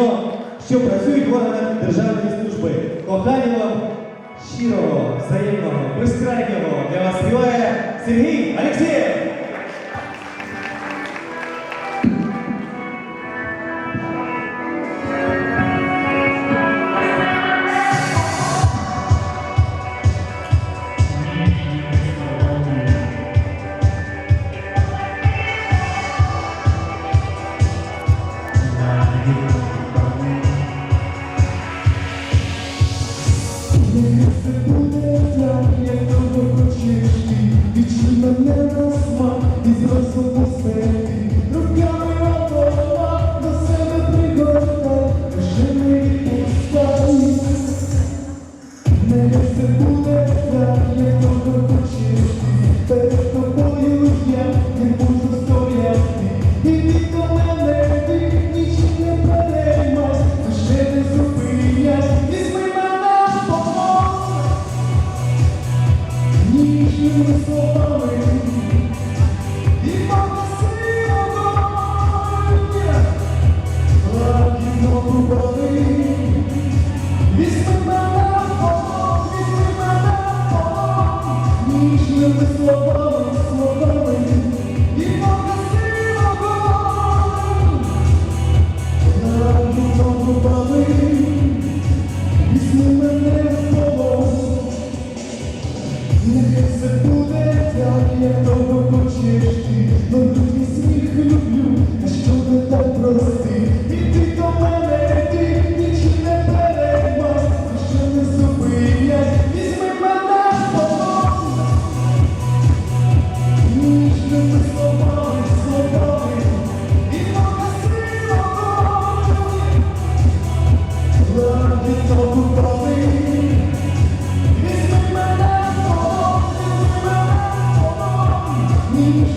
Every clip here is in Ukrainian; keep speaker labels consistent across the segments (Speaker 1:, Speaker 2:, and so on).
Speaker 1: жінок, що працюють в органах державної служби. Кохання вам щирого, взаємного, безкрайнього для вас співає Сергій Алексєєв!
Speaker 2: Не все буде, як того хочеш.
Speaker 3: with your.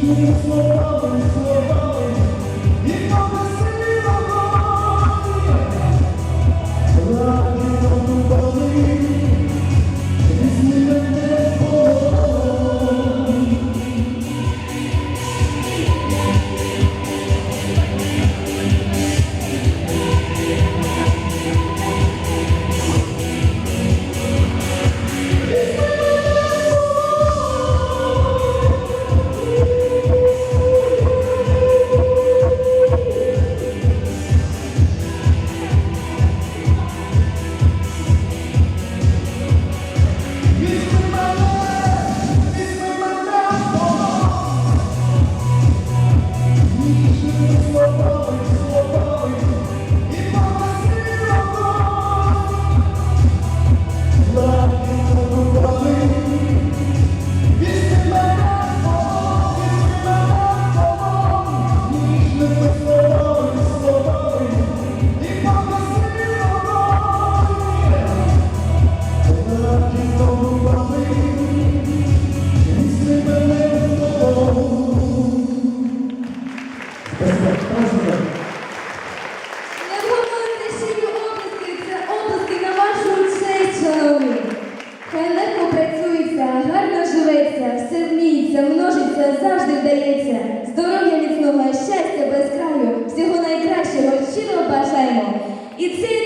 Speaker 3: Слава, слава. завжди вдається. Здоров'я міцного, щастя без краю, всього найкращого щиро бажаємо. І цей